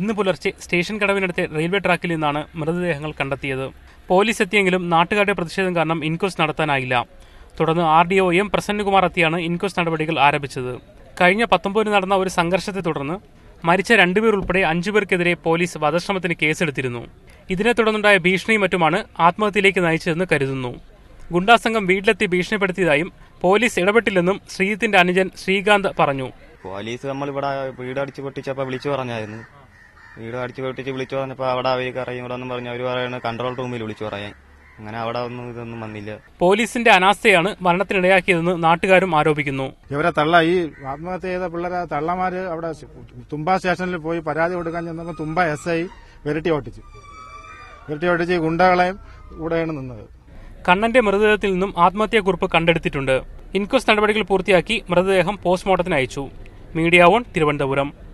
ഇന്ന് പുലർച്ചെ station കടവിനടുത്തെ railway ട്രാക്കിൽ നിന്നാണ് മൃതദേഹങ്ങൾ കണ്ടെത്തിയത്. പോലീസ് എത്തിയെങ്കിലും നാട്ടുകാരുടെ പ്രതിഷേധം കാരണം ഇൻക്വസ്റ്റ് നടത്താനായില്ല. തുടർന്ന് R D O M Prasannakumar എത്തിയാണ് ഇൻക്വസ്റ്റ് നടപടികൾ ആരംഭിച്ചത്. കഴിഞ്ഞ പത്തൊമ്പതിന് നടന്ന ഒരു സംഘർഷത്തെ തുടർന്ന് മരിച്ച രണ്ടുപേർ ഉൾപ്പെടെ അഞ്ചുപേർക്കെതിരെ പോലീസ് വധശ്രമത്തിന് കേസെടുത്തിരുന്നു. ഇതിനെ തുടർന്നുണ്ടായ ഭീഷണിയും മറ്റുമാണ് ആത്മഹത്യയിലേക്ക് നയിച്ചതെന്ന് കരുതുന്നു. ഗുണ്ടാസംഘം വീട്ടിലെത്തി ഭീഷണിപ്പെടുത്തിയതായും പോലീസ് ഇടപെട്ടില്ലെന്നും ശ്രീജിത്തിന്റെ അനുജൻ ശ്രീകാന്ത് പറഞ്ഞു. പോലീസ് നമ്മൾ ഇവിടെ വീട് അടിച്ചു പൊട്ടിച്ചപ്പോ വിളിച്ചു പറഞ്ഞായിരുന്നു. വീട് അടിച്ചു പൊട്ടിച്ച് വിളിച്ചു പറഞ്ഞപ്പോ അവിടെ അവർക്ക് അറിയും ഇവിടെ ഒന്നും പറഞ്ഞു. അവർ പറയുന്നത് കൺട്രോൾ റൂമിൽ വിളിച്ചു പറയാൻ. അങ്ങനെ അവിടെ ഒന്നും ഇതൊന്നും വന്നില്ല. പോലീസിന്റെ അനാസ്ഥയാണ് മരണത്തിനിടയാക്കിയതെന്ന് നാട്ടുകാരും ആരോപിക്കുന്നു. ഇവരെ തള്ള ഈ ആത്മഹത്യ ചെയ്ത പിള്ളേരെ തള്ളമാര് അവിടെ തുമ്പ സ്റ്റേഷനിൽ പോയി പരാതി കൊടുക്കാൻ ചെന്നപ്പോൾ തുമ്പ എസ് ഐ വിരട്ടി ഓട്ടിച്ചു. വിരട്ടി ഓട്ടിച്ച് ഗുണ്ടകളെയും കൂടെയാണ് നിന്നത്. കണ്ണന്റെ മൃതദേഹത്തിൽ നിന്നും ആത്മഹത്യാക്കുറിപ്പ് കണ്ടെടുത്തിട്ടുണ്ട്. ഇൻക്വസ്റ്റ് നടപടികൾ പൂർത്തിയാക്കി മൃതദേഹം പോസ്റ്റ്മോർട്ടത്തിന് അയച്ചു. Media one Thiruvananthapuram.